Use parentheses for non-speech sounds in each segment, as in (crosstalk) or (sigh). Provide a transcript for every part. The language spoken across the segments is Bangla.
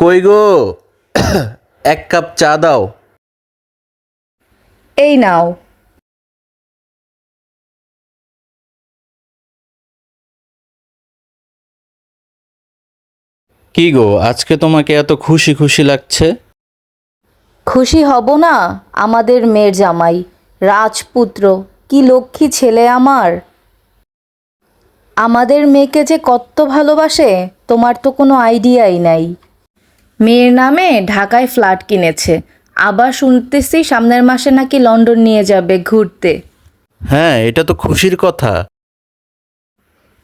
কই গো? (coughs) এক কাপ চা দাও। এই নাও। কি গো আজকে তোমাকে এত খুশি খুশি লাগছে? খুশি হব না আমাদের মেয়ের জামাই। রাজপুত্র কি লক্ষ্মী ছেলে আমার। আমাদের মেয়েকে যে কত ভালোবাসে তোমার তো কোনো আইডিয়াই নাই। মেয়ের নামে ঢাকায় ফ্ল্যাট কিনেছে। আবার শুনতেছি সামনের মাসে নাকি লন্ডন নিয়ে যাবে ঘুরতে। হ্যাঁ এটা তো খুশির কথা।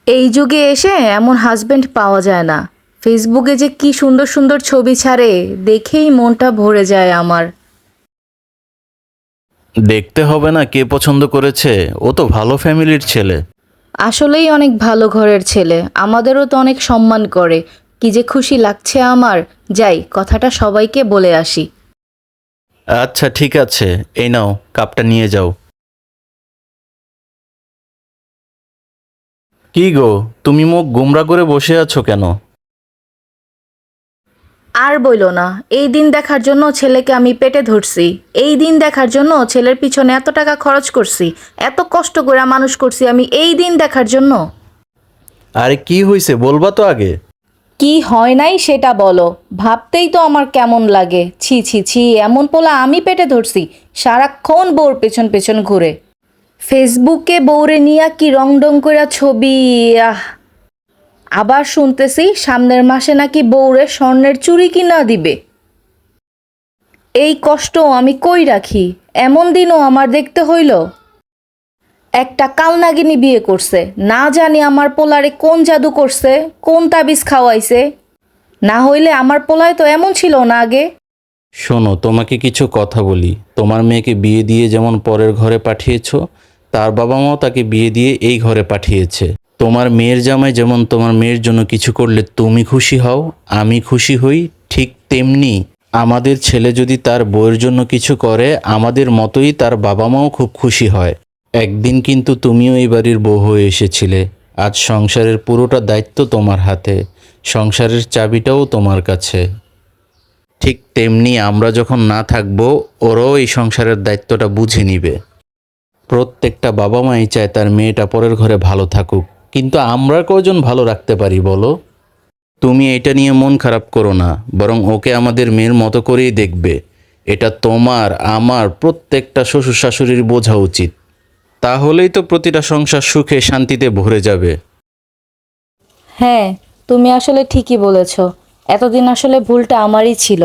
এই যুগে এসে এমন হাজবেন্ড পাওয়া যায় না। ফেসবুকে যে কি সুন্দর সুন্দর ছবি ছাড়ে দেখেই মনটা ভরে যায় আমার। দেখতে হবে না কে পছন্দ করেছে ও তো ভালো ফ্যামিলির ছেলে। আসলেই অনেক ভালো ঘরের ছেলে আমাদেরও তো অনেক সম্মান করে। কি যে খুশি লাগছে আমার। যাই কথাটা সবাইকে বলে আসি। আচ্ছা ঠিক আছে। এই নাও কাপটা নিয়ে যাও। কি গো তুমি মুখ গুমরা করে বসে আছো কেন? আর বইলো না। এই দিন দেখার জন্য ছেলেকে আমি পেটে ধরছি। এই দিন দেখার জন্য ছেলের পিছনে এত টাকা খরচ করছি। এত কষ্ট করে মানুষ করছি আমি এই দিন দেখার জন্য। আরে কি হয়েছে বলবা তো আগে। কি হয় নাই সেটা বলো। ভাবতেই তো আমার কেমন লাগে। ছি ছি ছি, এমন পোলা আমি পেটে ধরছি। সারাক্ষণ বউর পেছন পেছন ঘুরে। ফেসবুকে বউরে নিয়া কি রং ডং করে ছবি, আহ। আবার শুনতেছি সামনের মাসে নাকি বউরে স্বর্ণের চুড়ি কিনা দিবে। এই কষ্ট আমি কই রাখি? এমন দিনও আমার দেখতে হইল। একটা কালনাগিনী বিয়ে করছে। না জানি আমার পোলারে কোন জাদু করছে, কোন তাবিজ খাওয়াইছে। না হইলে আমার পোলায় তো এমন ছিল না আগে। শোনো, তোমাকে কিছু কথা বলি। তোমার মেয়েকে বিয়ে দিয়ে যেমন পরের ঘরে পাঠিয়েছো, তার বাবা মাও তাকে বিয়ে দিয়ে এই ঘরে পাঠিয়েছে। তোমার মেয়ের জামাই যেমন তোমার মেয়ের জন্য কিছু করলে তুমি খুশি হও, আমি খুশি হই ঠিক তেমনি। আমাদের ছেলে যদি তার বউয়ের জন্য কিছু করে, আমাদের মতোই তার বাবা মাও খুব খুশি হয়। একদিন কিন্তু তুমিও এই বাড়ির বউ হয়ে এসেছিলে। আজ সংসারের পুরোটা দায়িত্ব তোমার হাতে। সংসারের চাবিটাও তোমার কাছে। ঠিক তেমনি আমরা যখন না থাকব, ওরাও এই সংসারের দায়িত্বটা বুঝে নিবে। প্রত্যেকটা বাবা মাই চায় তার মেয়েটা পরের ঘরে ভালো থাকুক। কিন্তু আমরা কজন ভালো রাখতে পারি বলো? তুমি এটা নিয়ে মন খারাপ করো না, বরং ওকে আমাদের মেয়ের মতো করেই দেখবে। এটা তোমার, আমার প্রত্যেকটা শ্বশুর শাশুড়ির বোঝা উচিত। তাহলেই তো প্রতিটা সংসার সুখে শান্তিতে ভরে যাবে। হ্যাঁ তুমি আসলে ঠিকই বলেছ। এতদিন আসলে ভুলটা আমারই ছিল।